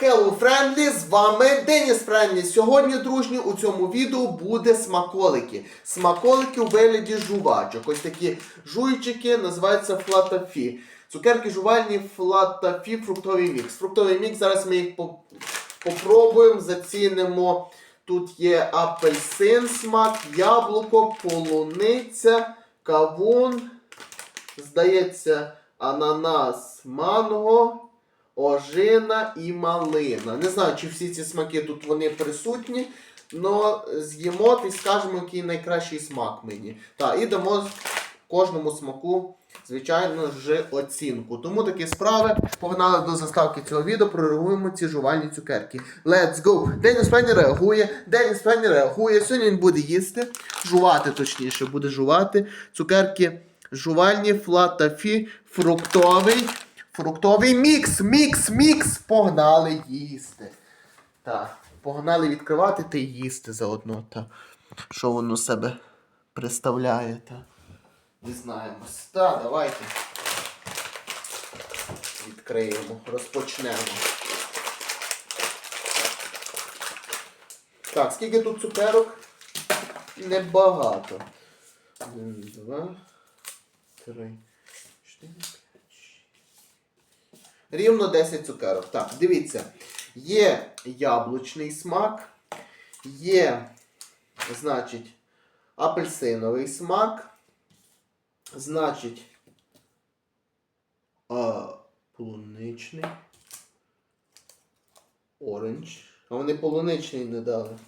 Hello Friendly, з вами Деніс Френдлі. Сьогодні, дружні, у цьому відео буде смаколики. Смаколики у вигляді жувачок. Ось такі жуйчики називаються флатафі. Цукерки жувальні флатафі фруктовий мікс. Фруктовий мікс, зараз ми їх по- попробуємо, зацінимо. Тут є апельсин смак, яблуко, полуниця, кавун, здається, ананас, манго. Ожина і малина. Не знаю, чи всі ці смаки тут вони присутні, але з'їмо і скажемо, який найкращий смак мені. Так, і дамо кожному смаку, звичайно ж, оцінку. Тому такі справи. Погнали до заставки цього відео, прореагуємо ці жувальні цукерки. Let's go! Деніс Пенні реагує, Деніс Пенні реагує. Сьогодні він буде їсти, жувати точніше, буде жувати. Цукерки жувальні, флатафі, фруктовий. Фруктовий мікс, мікс, мікс. Погнали їсти. Так, погнали відкривати та їсти заодно. Та. Що воно себе представляє. Та. Дізнаємось. Так, давайте. Відкриємо, розпочнемо. Так, скільки тут цукерок? Небагато. Один, два, три, чотири. Рівно 10 цукерок. Так, дивіться. Є яблучний смак, є, значить, апельсиновий смак, значить, полуничний, оранж. А вони полуничний не дали.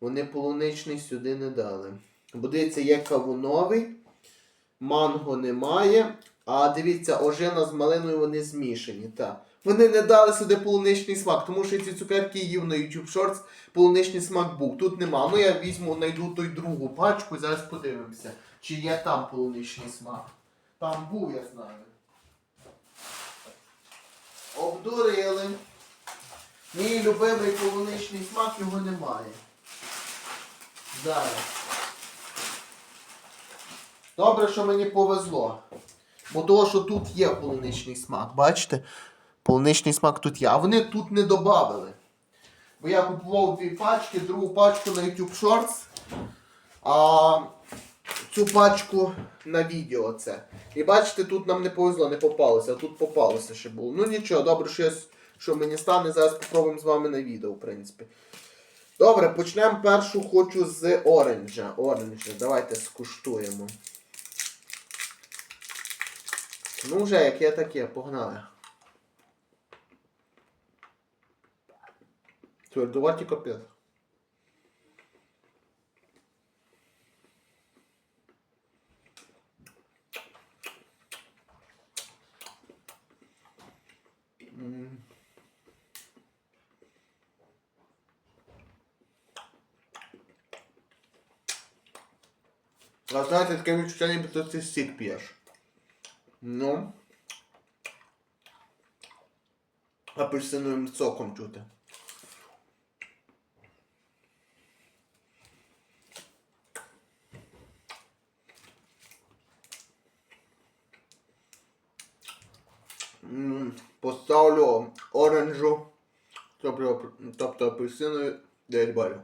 Вони полуничний сюди не дали. Бо дивіться, є кавуновий, манго немає. А дивіться, ожина з малиною вони змішані. Так. Вони не дали сюди полуничний смак, тому що ці цукерки їв на YouTube Shorts, полуничний смак був. Тут нема. Ну я візьму, знайду той другу пачку і зараз подивимося, чи є там полуничний смак. Там був, я знаю. Обдурили. Мій любимий полуничний смак його немає. Зараз. Добре, що мені повезло. Бо того, що тут є полуничний смак, бачите? Полуничний смак тут є. А вони тут не додали. Бо я купував дві пачки, другу пачку на YouTube Shorts, а цю пачку на відео це. І бачите, тут нам не повезло, не попалося, а тут попалося ще було. Ну нічого, добре, що, я, що мені стане, зараз попробуємо з вами на відео, в принципі. Добре, почнемо першу хочу з оранжа. Оранжа, давайте скуштуємо. Ну вже, як є таке, погнали. Твердуваті капець. А знаєте, таке відчуття, ніби ти сік п'єш. Ну. Апельсиновим соком чути. М, Поставлю оранжу, тобто, тобто апельсинові 9 балів.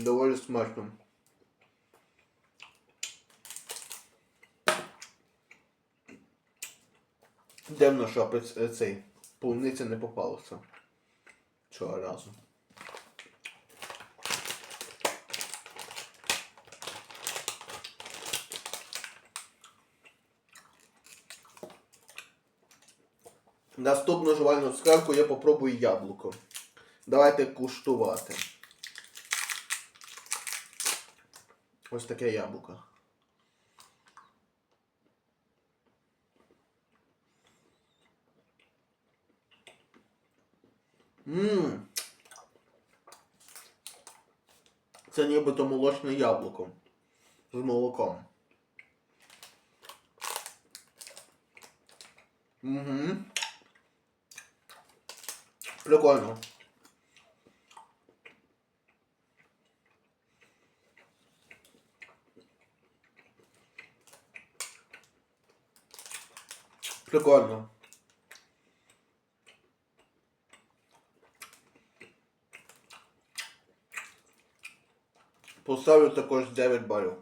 Доволі смачно. Дивно, що цей полуниця не попалося цього разу. Наступну жувальну скарку я попробую яблуко. Давайте куштувати. Ось таке яблуко. Ммм. Це нібито молочне яблуко. З молоком. Угу. Прикольно. Прикольно. Поставлю також 9 балів.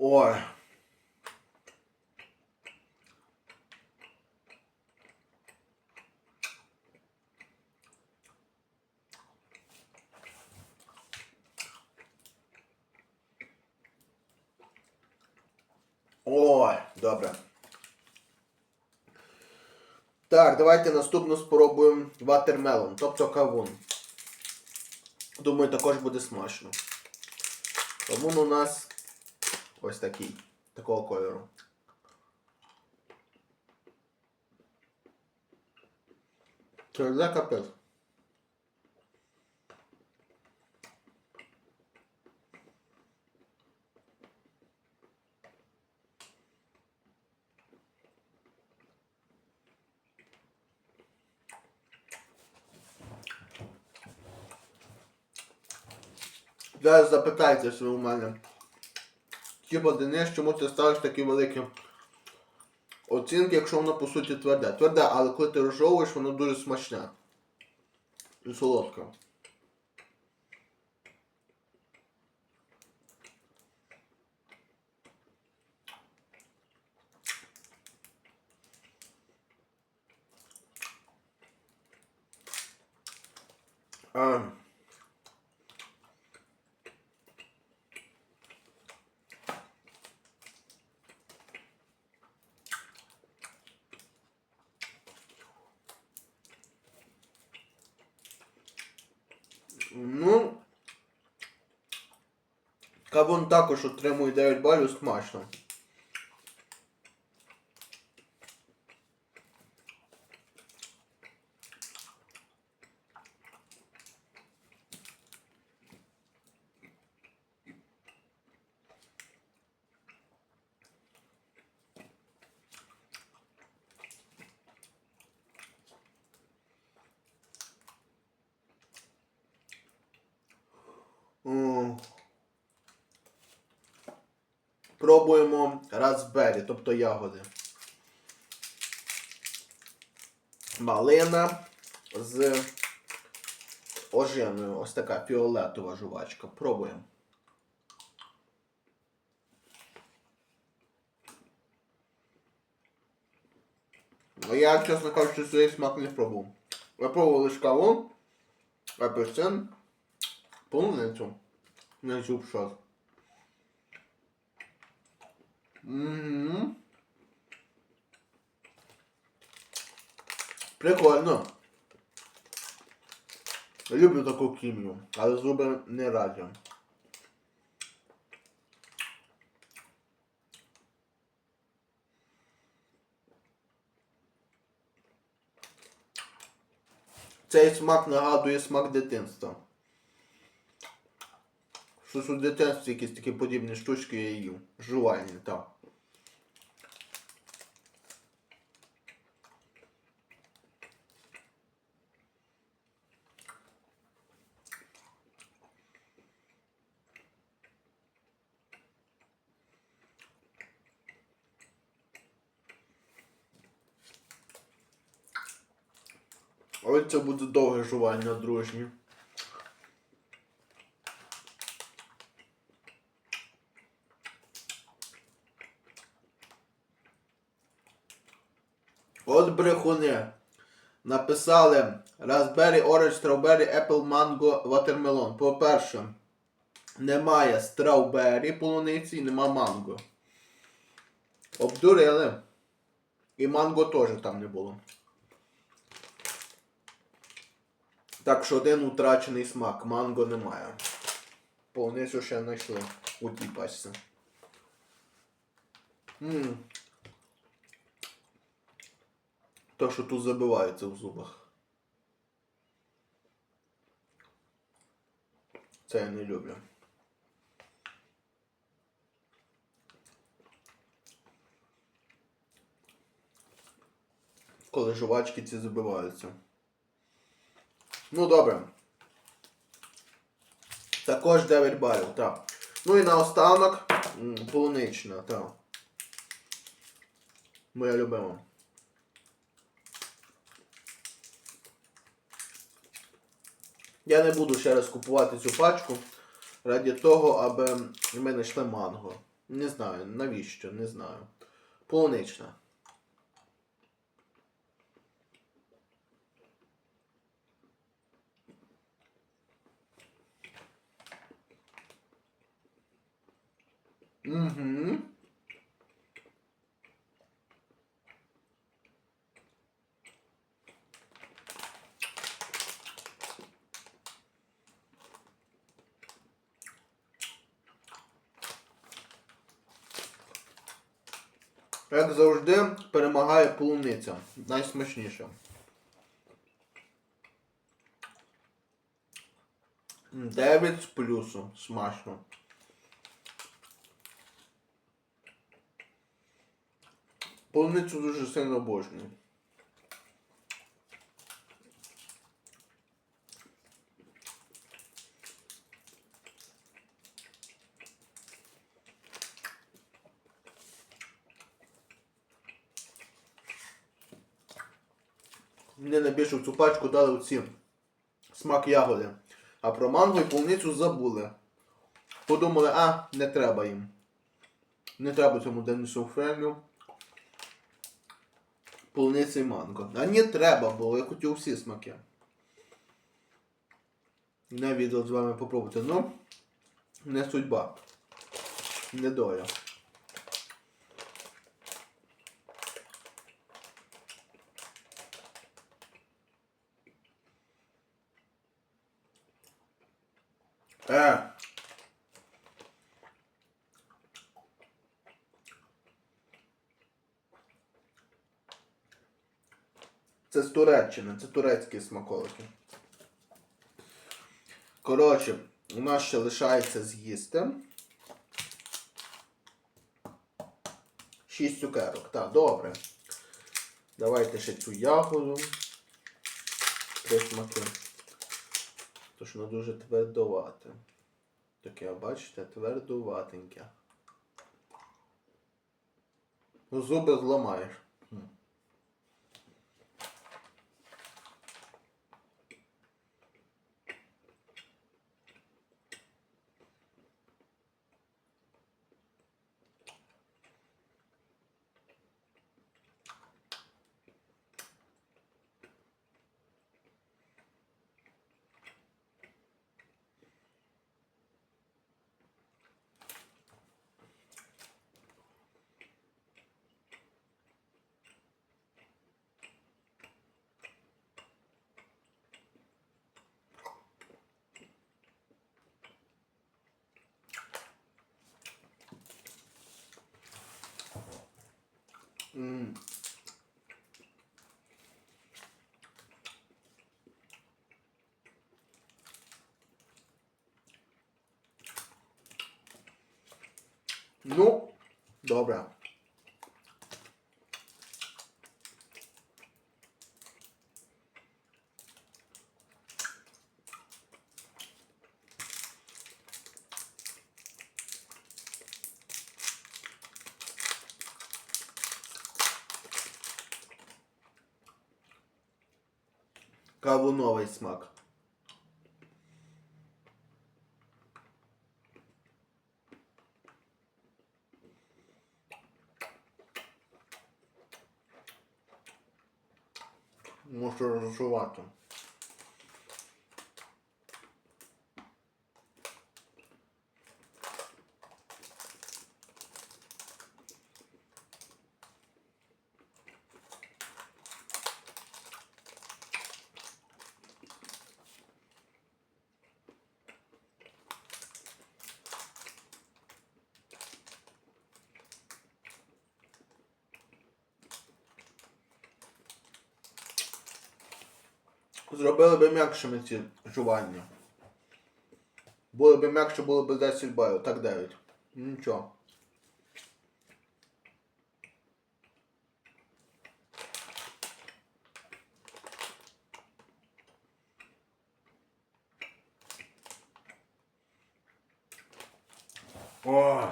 Ой. Ой, добре. Так, давайте наступно спробуємо ватермелон, тобто кавун. Думаю, також буде смачно. Кавун у нас ось такий, такого кольору. Тверде капець. Зараз запитайте, що у мене. Типа Денис, чому ти ставиш такі великі оцінки, якщо воно по суті тверде. Тверде, але коли ти розжовуєш, воно дуже смачне. І солодке. А, Ну. Кавун також отримує 9 балів смачно. Тобто ягоди. Малина з ожиною. Ось така фіолетова жувачка. Пробуємо. Ну, Я, чесно кажучи, цей смак не пробував. Я пробував лише кавун, апельсин, полуницю. Не зуб шот. Угу. Прикольно. Люблю таку хімію, але зуби не раджу. Цей смак нагадує смак дитинства. Щось у дитинстві якісь такі подібні штучки я їв. Жувальні, так. Але це буде довге жування, дружні. От брехуни. Написали Raspberry, Orange, Strawberry, Apple, Mango, Watermelon. По-перше, Немає страубері полуниці і нема манго. Обдурили. І манго теж там не було. Так що один утрачений смак, манго немає. Полуницю ще знайшли у тій пачці. То, що тут забивається в зубах. Це я не люблю. Коли жувачки ці забиваються. Ну добре. Також 9 балів, так. Ну і наостанок полунична, так. Моя любима. Я не буду ще раз купувати цю пачку раді того, аби ми знайшли манго. Не знаю, навіщо, не знаю. Полунична. Угу. Як завжди, перемагає полуниця. Найсмачніше. 9 з плюсом. Смачно. Полуницю дуже сильно обожнюю. Мені найбільше в цю пачку дали оці смак ягоди. А про манго і полуницю забули. Подумали, а, не треба їм. Не треба цьому Денису Френлю. Полуниця і манго. А не треба було, я хотів всі смаки. На відео з вами попробувати. Ну, не судьба. Не доля. Е. Це з Туреччини, це турецькі смаколики. Коротше, у нас ще лишається з'їсти. Шість цукерок. Так, добре. Давайте ще цю ягоду. Три смаки. Тож воно дуже твердовате. Таке, бачите, твердуватеньке. Ну, зуби зламаєш. М. М. Ну, добре. Кавуновий смак. Можу розжувати. Зробили би м'якшими ці жування. Було б м'якше, було б 10 балів, так 9. Нічого. О!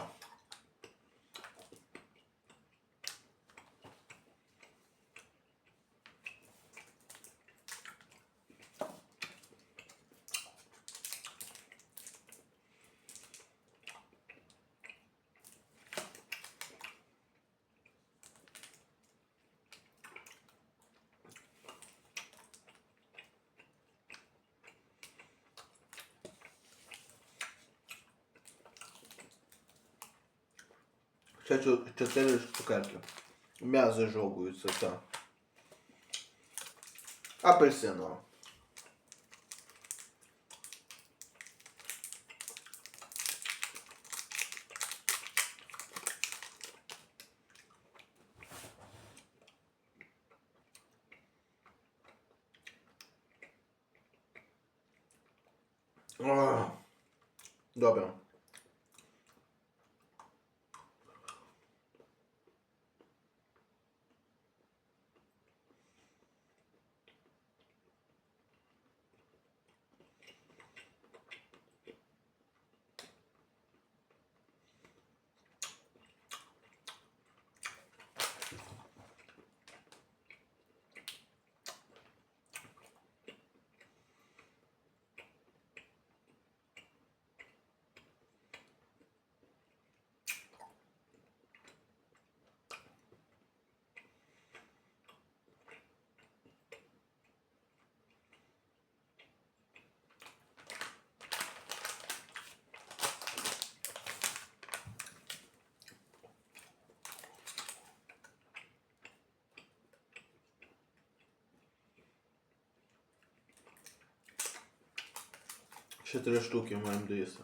Ще чо- чотири цукерки. М'язи жовуються, так. Апельсинова. Ах, Добре. Ще три штуки маємо доїсти.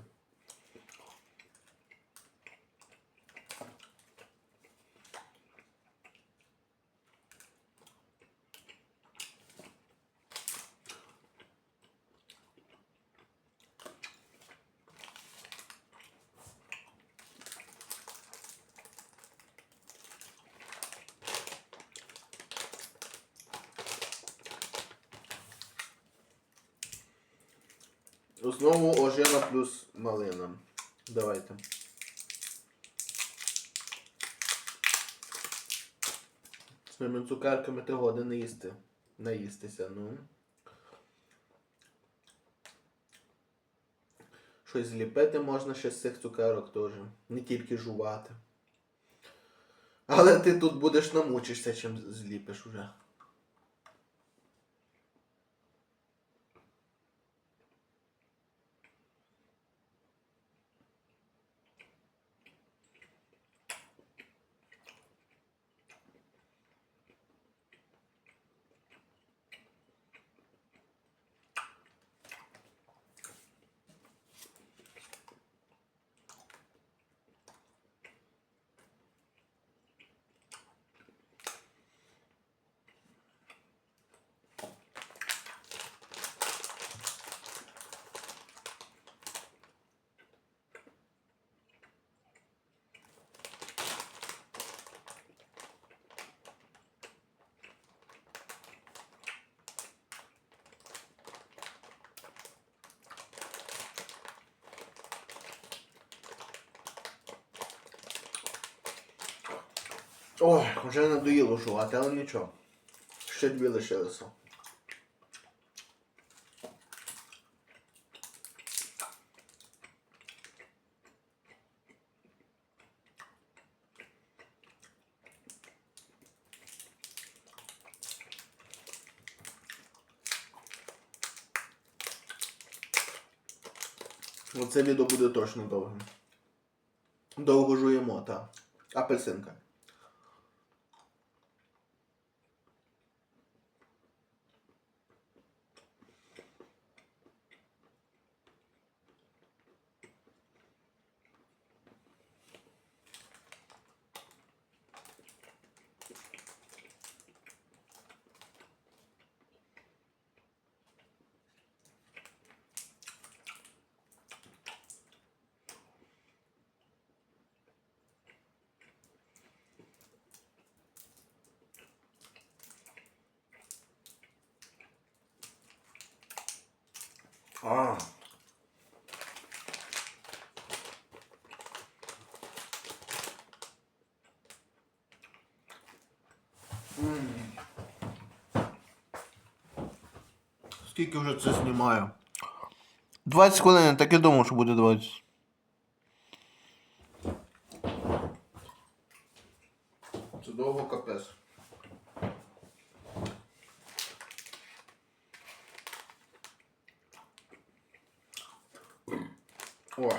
Знову ожина плюс малина. Давайте. З моїми цукерками ти годин не їсти. Наїстися, ну. Щось зліпити можна ще з цих цукерок теж. Не тільки жувати. Але ти тут будеш намучишся, чим зліпиш уже. Ой, вже надоїло жувати, але нічого. Ще дві лишилися. Оце відео буде точно довгим. Довго жуємо, так. Апельсинка. А. Скільки вже це знімаю? 20 хвилин, так і думав, що буде 20. Це довго капець. О.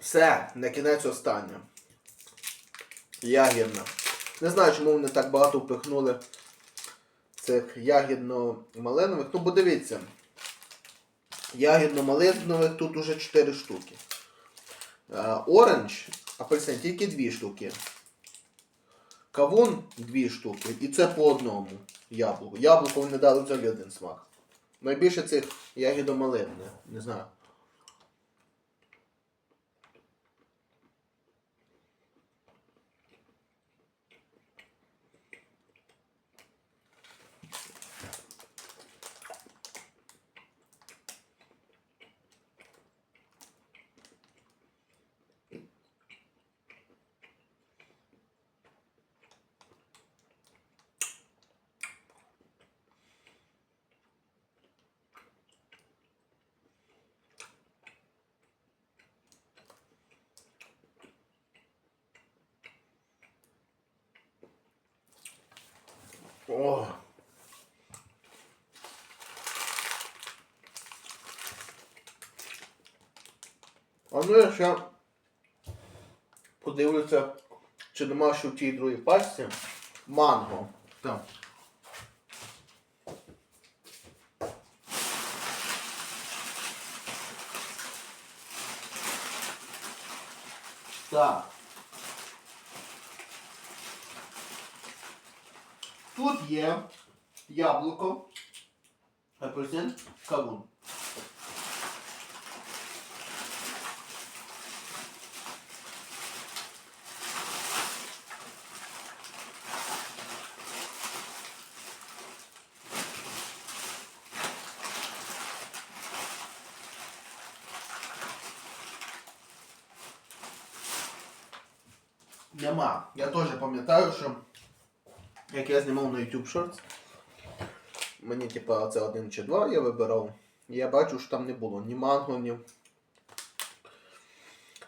Все, на кінець останнє. Ягідна. Не знаю, чому вони так багато впихнули цих ягідно-малинових. Ну, бо дивіться. Ягідно-малинових тут уже 4 штуки. Е, Оранж, апельсин тільки 2 штуки. Кавун 2 штуки. І це по одному яблуку. Яблуко вони дали взагалі один смак. Найбільше цих ягідо-малинне. Не знаю. О. А ну я ще подивлюся, чи нема ще в тій другій пачці манго. Так. Так. Тут є яблуко, апельсин, кавун. Нема. Я теж пам'ятаю, що як я знімав на YouTube Shorts, мені типа це один чи два я вибирав. І я бачу, що там не було ні манго, ні.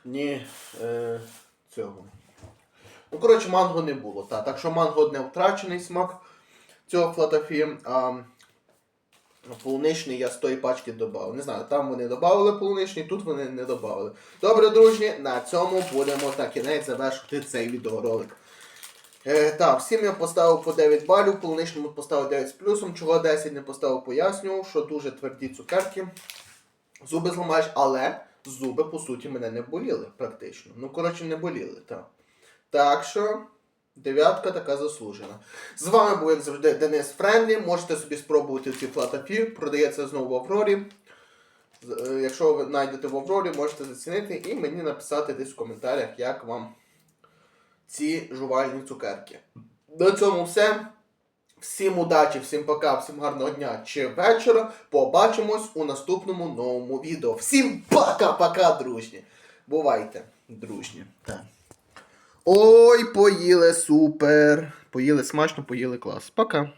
Ні е, цього. Ну, коротше, манго не було. Та. Так що манго не втрачений смак цього флатафі. А полуничний я з тої пачки додав. Не знаю, там вони додали полуничний, тут вони не додали. Добре, дружні, на цьому будемо на кінець завершити цей відеоролик. Е, так, всім я поставив по 9 балів, полуничному поставив 9 з плюсом, чого 10 не поставив, пояснював, що дуже тверді цукерки. Зуби зламаєш, але зуби, по суті, мене не боліли практично. Ну, коротше, не боліли, так. Так що, дев'ятка така заслужена. З вами був, як завжди, Денис Френдлі. Можете собі спробувати ці флатафі, продається знову в Аврорі. Е, Якщо ви знайдете в Аврорі, можете зацінити і мені написати десь в коментарях, як вам ці жувальні цукерки. На цьому все. Всім удачі, всім пока, всім гарного дня чи вечора. Побачимось у наступному новому відео. Всім пока-пока, дружні. Бувайте, дружні. Так. Ой, поїли супер. Поїли смачно, поїли клас. Пока.